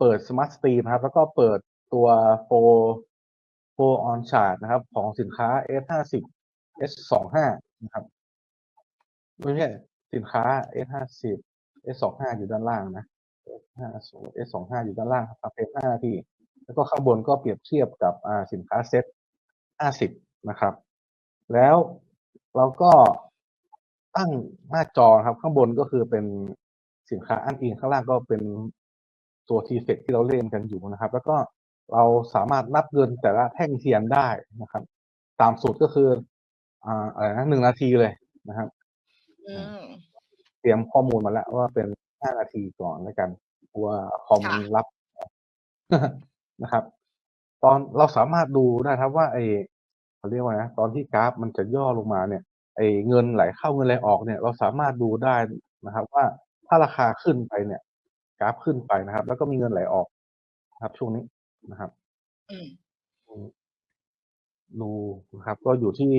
เปิด Smart Stream ครับ แล้วก็เปิดตัวโฟโฟออนชาร์ตนะครับ ของสินค้า S50 S25 นะครับไม่ใช่สินค้า S50 S25 อยู่ด้านล่างนะ S50 S25 อยู่ด้านล่างครับเป็น5นาที แล้วก็ข้างบนก็เปรียบเทียบกับสินค้าเซ็ต50 นะครับ แล้วเราก็ตั้งหน้าจอครับ ข้างบนก็คือเป็นสินค้าอันอิงข้างล่างก็เป็น ตัวทีเฟกที่เราเล่นกันอยู่นะครับ แล้วก็เราสามารถนับเงินแต่ละแท่งเทียนได้นะครับ ตามสูตรก็คืออ่าอะไรนะหนึ่งนาทีเลยนะครับเตรียมข้อมูลมาแล้วว่าเป็นห้านาทีก่อนแล้วกันกลัวคอมรับนะครับ ตอนเราสามารถดูได้ครับว่าไอเขาเรียกว่านะตอนที่กราฟมันจะย่อลงมาเนี่ยไอเงินไหลเข้าเงินไหลออกเนี่ย เราสามารถดูได้นะครับ ว่าถ้าราคาขึ้นไปเนี่ย กราฟขึ้นไปนะครับ แล้วก็มีเงินไหลออกนะครับ ช่วงนี้นะครับอืมดูนะครับ ก็อยู่ที่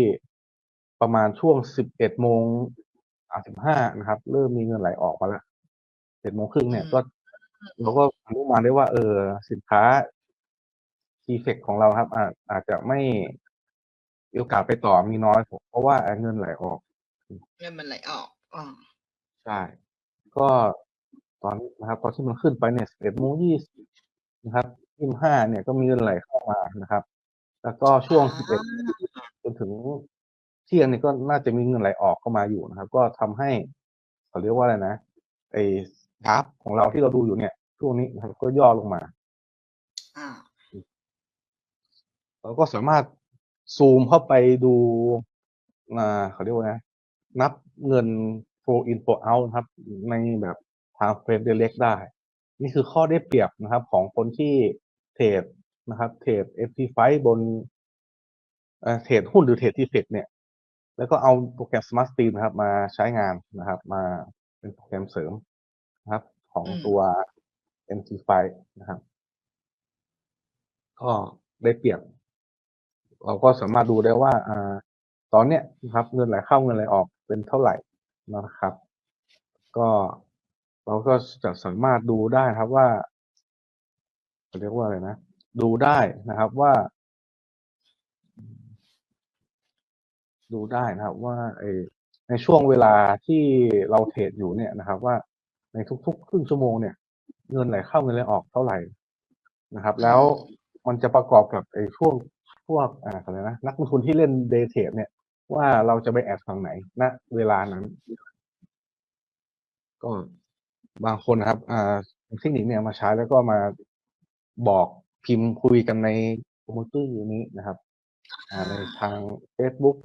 ประมาณช่วงสิบเอ็ดโมงอ่าสิบห้านะครับ เริ่มมีเงินไหลออกมาแล้วเจ็ดโมงครึ่งเนี่ยอืมก็เราก็รู้มาได้ว่า เออ สินค้าทีเฟกของเราครับ อาจอาจจะไม่มีโอกาสไปต่อมีน้อยเพราะว่าเงินไหลออก เงินมันไหลออกอ๋อใช่ ก็ ตอนนะครับ ตอนที่มันขึ้นไปเนี่ยสิบเอ็ดโมงยี่สิบนะครับยี่สิบห้าเนี่ยก็มีเงินไหลเข้ามานะครับ แล้วก็ช่วงสิบเอ็ดจนถึงเที่ยงนี่ก็น่าจะมีเงินไหลออกเข้ามาอยู่นะครับ ก็ทำให้เขาเรียกว่าอะไรนะไอ้กราฟของเราที่เราดูอยู่เนี่ยช่วงนี้นะครับก็ย่อลงมาอ่าเราก็สามารถซูมเข้าไปดูอ่าเขาเรียกว่านะ นับเงิน flow in flow out นะครับ ในแบบ ทางเฟรมเดเล็กได้ นี่คือข้อได้เปรียบนะครับของคนที่เทรดนะครับเทรด FT5 บนเทรดหุ้นหรือเทรดที่เฟกเนี่ย แล้วก็เอาโปรแกรม Smart Stream นะครับ มาใช้งานนะครับ มาเป็นโปรแกรมเสริมนะครับ ของตัว MT5 นะครับ ก็ได้เปรียบ เราก็สามารถดูได้ว่าอ่าตอนเนี้ยนะครับ เงินไหลเข้าเงินไหลออกเป็นเท่าไหร่นะครับ ก็ เราก็จะสามารถดูได้ครับว่าเรียกว่าอะไรนะ ดูได้นะครับว่า ดูได้นะครับ ว่าไอในช่วงเวลาที่เราเทรดอยู่เนี่ยนะครับ ว่าในทุกๆ ครึ่งชั่วโมงเนี่ย เงินไหลเข้าเงินไหลออกเท่าไหร่นะครับ แล้วมันจะประกอบกับไอ้ช่วงพวกอ่าอะไรนะนักลงทุนที่เล่นเดย์เทรดเนี่ย ว่าเราจะไปแอดฝั่งไหนณเวลานั้น ก็ บางคนนะครับอ่าเทคนิคเนี่ยมาใช้แล้วก็มาบอกพิมพ์คุยกันในคอมมูนิตี้นี้นะครับอ่าในทาง Facebook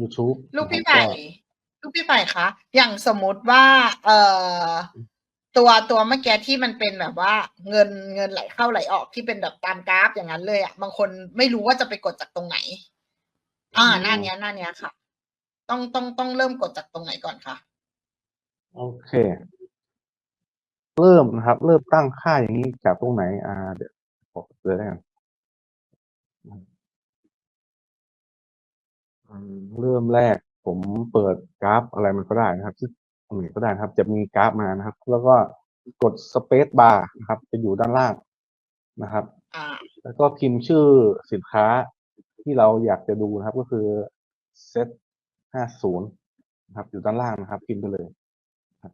YouTube ลูกพี่นะไผ่ครับลูกพี่ไผ่คะอย่างสมมุติว่าเอ่อตัวตัวเมื่อกี้ที่มันเป็นแบบว่าเงินเงินไหลเข้าไหลออกที่เป็นแบบตามกราฟอย่างนั้นเลยอะบางคนไม่รู้ว่าจะไปกดจากตรงไหน อ่าหน้าเนี้ยหน้าเนี้ยค่ะ ต้องต้องต้องเริ่มกดจากตรงไหนก่อนคะโอเค เริ่มนะครับ เริ่มตั้งค่าอย่างนี้จากตรงไหน อ่า เดี๋ยวบอกเลยแล้วกันอืมเริ่มแรกผมเปิดกราฟอะไรมันก็ได้นะครับที่ตรงไหนก็ได้นะครับ จะมีกราฟมานะครับ แล้วก็กดสเปซบาร์นะครับ จะอยู่ด้านล่างนะครับแล้วก็พิมพ์ชื่อสินค้าที่เราอยากจะดูนะครับ ก็คือเซตห้าศูนย์นะครับ อยู่ด้านล่างนะครับ พิมพ์ไปเลยครับ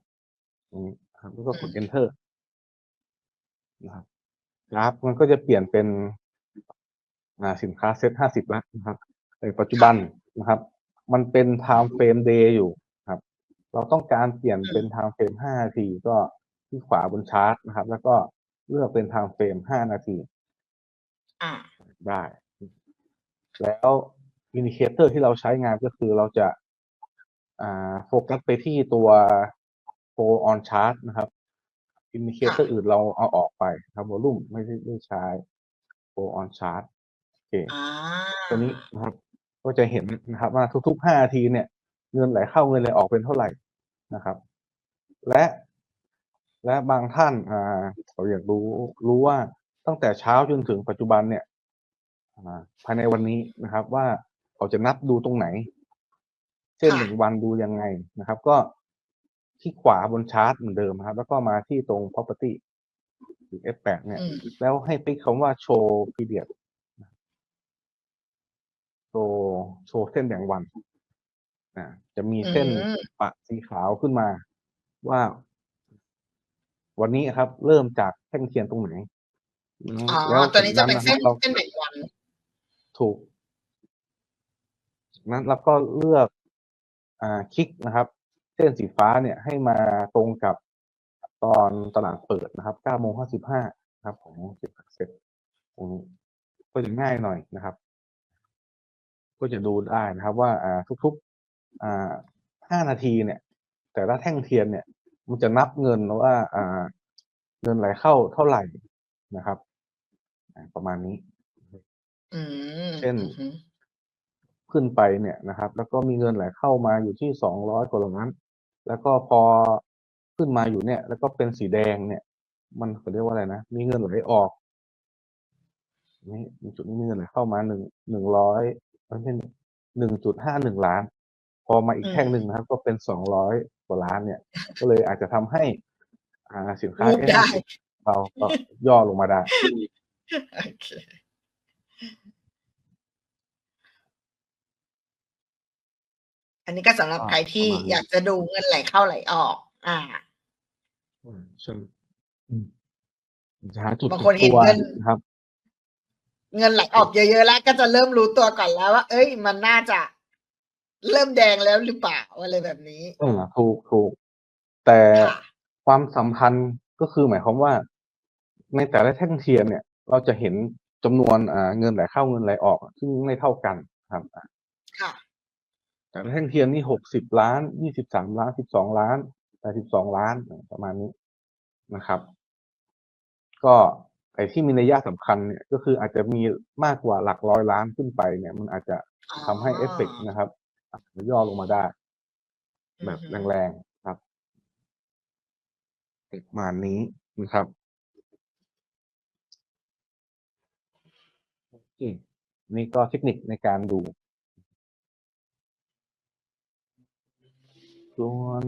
ตรงนี้ครับแล้วก็กด enter นะครับกราฟมันก็จะเปลี่ยนเป็นอ่าสินค้าเซตห้าสิบแล้วนะครับในปัจจุบันนะครับ มันเป็น time frame day อยู่ครับ เราต้องการเปลี่ยนเป็น time frame ห้านาทีก็ที่ขวาบนชาร์ตนะครับ แล้วก็เลือกเป็น time frame ห้านาทีอ่าได้ แล้วอินดิเคเตอร์ที่เราใช้งานก็คือเราจะอ่าโฟกัสไปที่ตัว โฟออนชาร์ตนะครับอินดิเคเตอร์อื่นเราเอาออกไปครับวอลุ่มไม่ได้ไม่ใช้โฟออนชาร์ตโอเคอ่าตัวนี้นะครับ ก็จะเห็นนะครับว่าทุกๆห้านาทีเนี่ย เงินไหลเข้าเงินไหลออกเป็นเท่าไหร่นะครับ และและบางท่านอ่าเขาอยากรู้รู้ว่าตั้งแต่เช้าจนถึงปัจจุบันเนี่ยอ่าภายในวันนี้นะครับ ว่าเขาจะนับดูตรงไหน เช่นค่ะหนึ่งวันดูยังไงนะครับ ก็ ที่ขวาบนชาร์ตเหมือนเดิมนะครับ แล้วก็มาที่ตรง property หรือ S8 เนี่ยอืมแล้วให้ติ๊กคำว่าโชว์พีเดียดโชว์โชว์เส้นแบ่งวันนะจะมีเส้นอืมปะสีขาวขึ้นมา ว่า วันนี้ครับ เริ่มจากแท่งเทียนตรงไหนอ๋อแล้วตัวนี้จะเป็นเส้นจากราเส้นแบ่งวัน ถูก นั้นแล้วก็เลือก อ่า คลิกนะครับ เส้นสีฟ้าเนี่ยให้มาตรงกับตอนตลาดเปิดนะครับ9โมง55ครับของเก็บเสร็จตรงนี้ก็จะง่ายหน่อยนะครับ ก็จะดูได้นะครับ ว่าอ่าทุกๆอ่า5นาทีเนี่ย แต่ละแท่งเทียนเนี่ย มันจะนับเงินว่าอ่าเงินไหลเข้าเท่าไหร่นะครับอ่าประมาณนี้อืมเช่นอืมขึ้นไปเนี่ยนะครับ แล้วก็มีเงินไหลเข้ามาอยู่ที่สองร้อยกว่าล้าน แล้วก็พอขึ้นมาอยู่เนี่ย แล้วก็เป็นสีแดงเนี่ย มันเขาเรียกว่าอะไรนะมีเงินไหลออกนี่มีจุดนี้มีเงินไหลเข้ามาหนึ่งหนึ่งร้อยไม่ใช่หนึ่งจุดห้าหนึ่งล้าน พอมาอีกแท่งหนึ่งนะครับ ก็เป็นสองร้อยกว่าล้านเนี่ย ก็เลยอาจจะทำให้ อ่าสินค้าวูบได้เราก็ย่อลงมาได้โอเค อันนี้ก็สำหรับอ่าใครที่ประมาณนี้อยากจะดูเงินไหลเข้าไหลออก อ่าอืมใช่อืมจะหาจุดบางคนเห็นตัวเงินนะครับ เงินไหลออกเยอะๆแล้ว ก็จะเริ่มรู้ตัวก่อนแล้วว่า เอ้ย มันน่าจะ เริ่มแดงแล้วหรือเปล่าอะไรแบบนี้เออถูกถูก แต่ค่ะความสัมพันธ์ก็คือหมายความว่า ในแต่ละแท่งเทียนเนี่ย เราจะเห็นจำนวนอ่าเงินไหลเข้าเงินไหลออกซึ่งไม่เท่ากันครับอะค่ะ แต่ละแท่งเทียนนี่หกสิบล้านยี่สิบสามล้านสิบสองล้านแปดสิบสองล้านประมาณนี้นะครับ ก็ไอ้ที่มีนัยยะสำคัญเนี่ยก็คืออาจจะมีมากกว่าหลักร้อยล้านขึ้นไปเนี่ย มันอาจจะทำให้เอฟเฟกต์นะครับอาจจะย่อลงมาได้ แบบอือฮึแรงๆครับประมาณนี้นะครับโอเคนี่ก็เทคนิคในการดู ส่วน